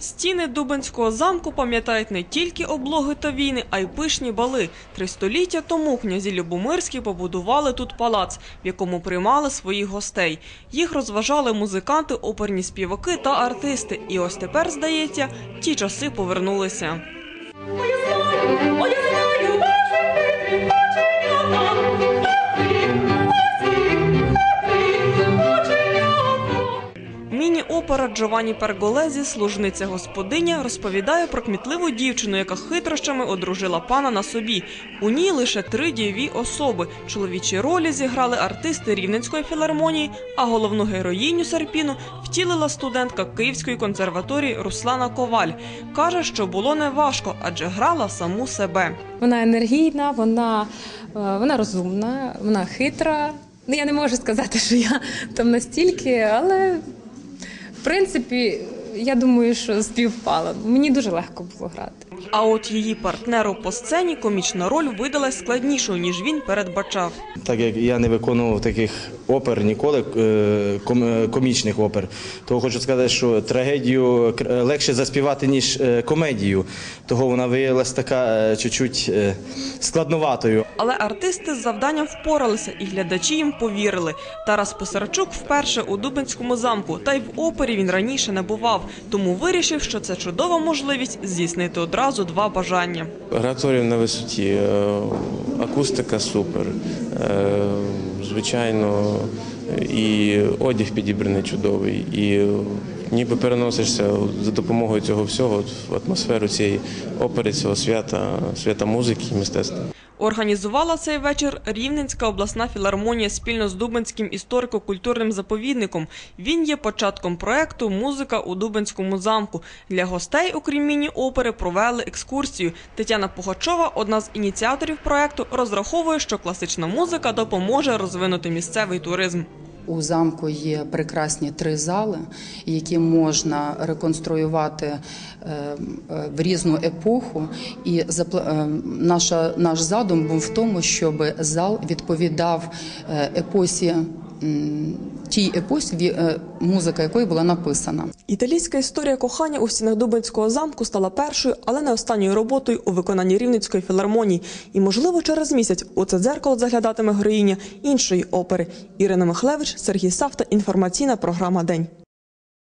Стіни Дубенського замку пам'ятають не тільки облоги та війни, а й пишні бали. Три століття тому князі Любомирські побудували тут палац, в якому приймали своїх гостей. Їх розважали музиканти, оперні співаки та артисти. І ось тепер, здається, ті часи повернулися. Міні-опера Джованні Перголезі, служниця господиня, розповідає про кмітливу дівчину, яка хитрощами одружила пана на собі. У ній лише три дієві особи. Чоловічі ролі зіграли артисти Рівненської філармонії, а головну героїню Серпіну втілила студентка Київської консерваторії Руслана Коваль. Каже, що було неважко, адже грала саму себе. Вона енергійна, вона, е, вона розумна, вона хитра. Ну, я не можу сказати, що я там настільки, але принципі, я думаю, що співпало. Мені дуже легко було грати. А от її партнеру по сцені комічна роль видалась складнішою, ніж він передбачав. Так як я не виконував таких опер ніколи, е, ком- е, комічних опер, то хочу сказати, що трагедію кр- легше заспівати, ніж е, комедію. Того вона виявилася така е, чуть-чуть е, складноватою. Але артисти з завданням впоралися, і глядачі їм повірили. Тарас Писарчук вперше у Дубинському замку, та й в опері він раніше не бував, тому вирішив, що це чудова можливість здійснити одразу два бажання. Ораторія на висоті, е, акустика супер. Е, Звичайно, і одяг підібраний чудовий, і ніби переносишся за допомогою цього всього в атмосферу цієї опери, цього свята, свята музики і мистецтва. Організувала цей вечір Рівненська обласна філармонія спільно з Дубенським історико-культурним заповідником. Він є початком проекту Музика у Дубенському замку. Для гостей, окрім міні-опери, провели екскурсію. Тетяна Пугачова, одна з ініціаторів проекту, розраховує, що класична музика допоможе розвинути місцевий туризм. У замку є прекрасні три зали, які можна реконструювати е, е, в різну епоху. І е, наша, наш задум був в тому, щоб зал відповідав епосі. Тій епосі, е, музика якої була написана. Італійська історія кохання у стінах Дубинського замку стала першою, але не останньою роботою у виконанні Рівненської філармонії. І, можливо, через місяць у це дзеркало заглядатиме героїня іншої опери. Ірина Михлевич, Сергій Савта. Інформаційна програма День.